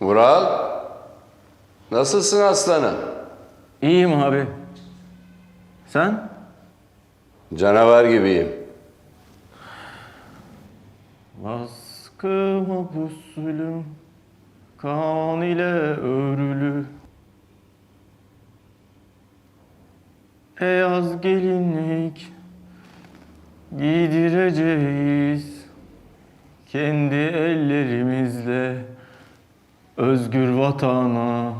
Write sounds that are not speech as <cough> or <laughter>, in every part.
Vural, nasılsın aslanım? İyiyim abi. Sen? Canavar gibiyim. Baskıma pusulüm kan ile örülü Beyaz gelinlik giydireceğiz Kendi ellerimizle özgür vatana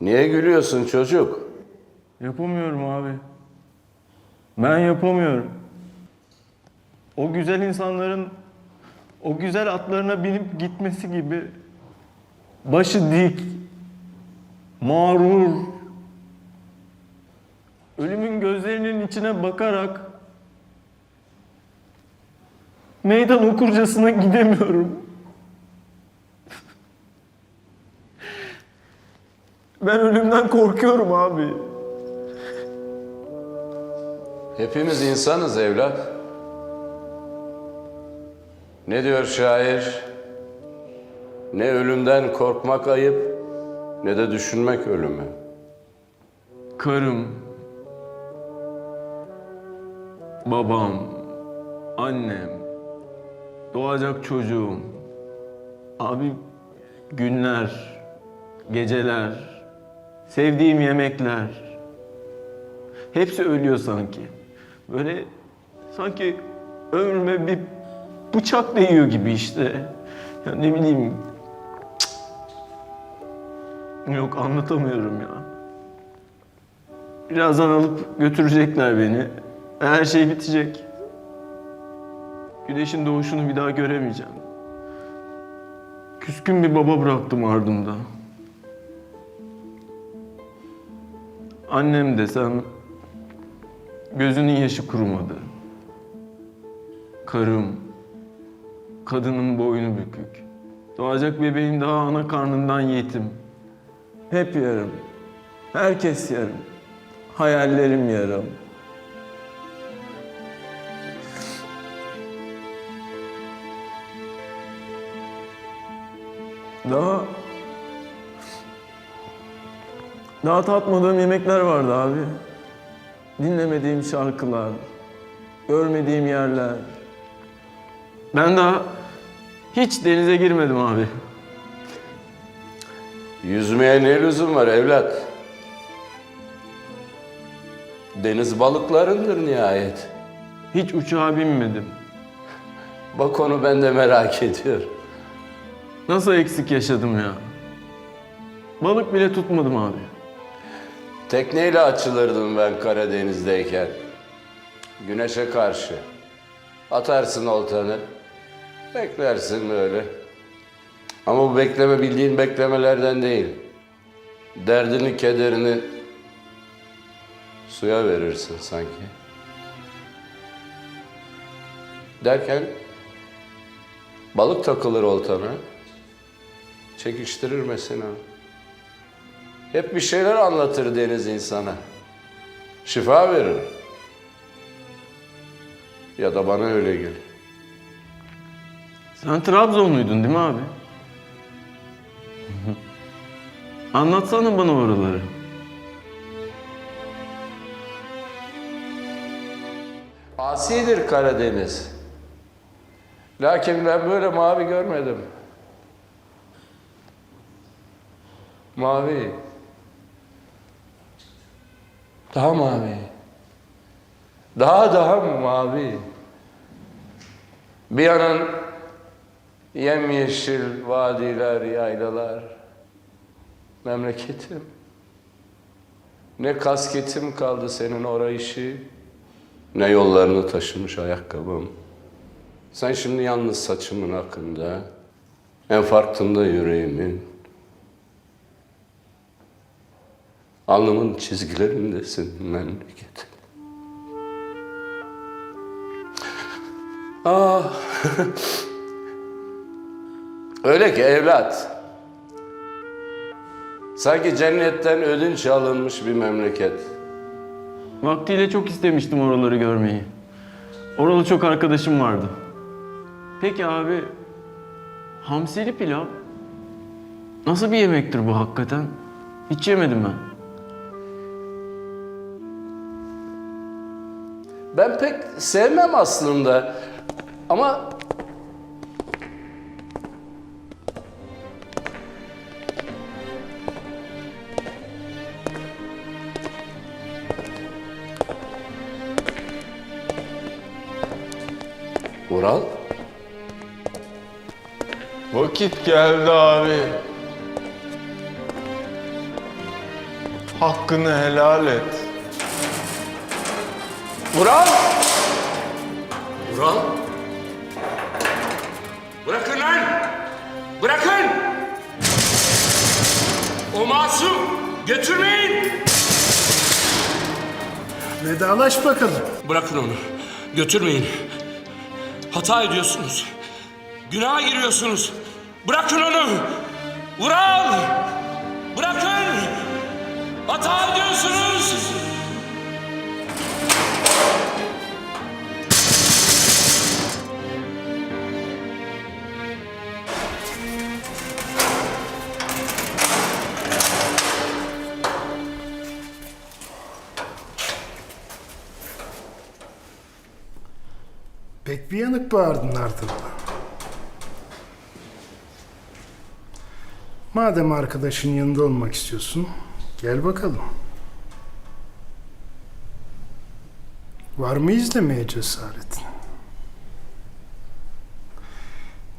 Niye gülüyorsun çocuk? Yapamıyorum abi. Ben yapamıyorum. O güzel insanların o güzel atlarına binip gitmesi gibi başı dik, mağrur, ölümün gözlerinin içine bakarak meydan okurcasına gidemiyorum. Ben ölümden korkuyorum abi. Hepimiz insanız evlat. Ne diyor şair? Ne ölümden korkmak ayıp, ne de düşünmek ölümü. Karım, babam, annem, doğacak çocuğum, abi günler, geceler, sevdiğim yemekler, hepsi ölüyor sanki. Böyle sanki ömrüme bir bıçak değiyor gibi işte. Ya ne bileyim. Yok anlatamıyorum ya. Birazdan alıp götürecekler beni. Her şey bitecek. Güneşin doğuşunu bir daha göremeyeceğim. Küskün bir baba bıraktım ardımda. Annem desem gözünün yaşı kurumadı. Karım, kadının boynu bükük. Doğacak bebeğim daha ana karnından yetim. Hep yarım. Herkes yarım. Hayallerim yarım. Daha daha tatmadığım yemekler vardı abi. Dinlemediğim şarkılar, görmediğim yerler. Ben daha hiç denize girmedim abi. Yüzmeye ne lüzum var evlat? Deniz balıklarındır nihayet. Hiç uçağa binmedim. Bak onu ben de merak ediyorum. Nasıl eksik yaşadım ya? Balık bile tutmadım abi. Tekneyle açılırdım ben Karadeniz'deyken. Güneşe karşı. Atarsın oltanı. Beklersin böyle. Ama bu bekleme bildiğin beklemelerden değil. Derdini, kederini suya verirsin sanki. Derken balık takılır oltana. Çekiştirir mesela. Hep bir şeyler anlatır deniz insana. Şifa verir. Ya da bana öyle gelir. Sen Trabzonluydun değil mi abi? <laughs> Anlatsana bana oraları. Asidir Karadeniz. Lakin ben böyle mavi görmedim. Mavi. Daha mavi. Daha daha mavi. Bir yanın yemyeşil vadiler, yaylalar. Memleketim. Ne kasketim kaldı senin orayışı, ne yollarını taşımış ayakkabım. Sen şimdi yalnız saçımın akında, en farkında yüreğimin. Alnımın çizgilerindesin memleket. Ah. <laughs> Öyle ki evlat. Sanki cennetten ödünç alınmış bir memleket. Vaktiyle çok istemiştim oraları görmeyi. Oralı çok arkadaşım vardı. Peki abi, hamsili pilav nasıl bir yemektir bu hakikaten? Hiç yemedim ben. Ben pek sevmem aslında. Ama Ural, Vakit geldi abi. Hakkını helal et. Ural! Ural! Bırakın lan! Bırakın! O masum! Götürmeyin! Vedalaş bakalım. Bırakın onu. Götürmeyin. Hata ediyorsunuz. Günaha giriyorsunuz. Bırakın onu. Ural! Bırakın! Hata ediyorsunuz. Pek bir yanık bağırdın ardından. Madem arkadaşın yanında olmak istiyorsun, gel bakalım. Var mı izlemeye cesaretin?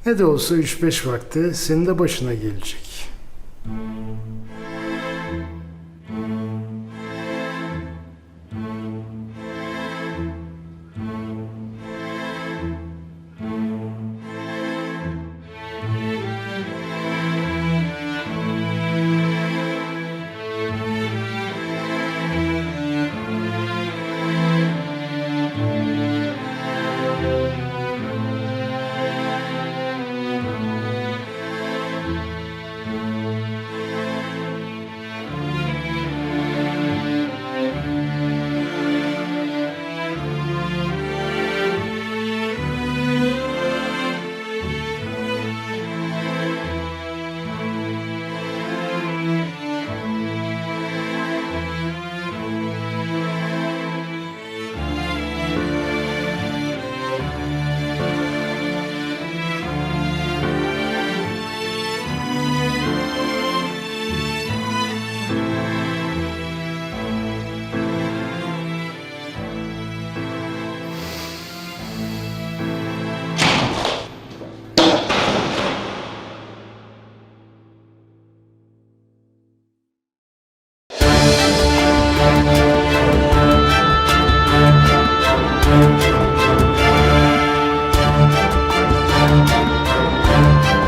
Ne de olsa 3-5 vakte senin de başına gelecek.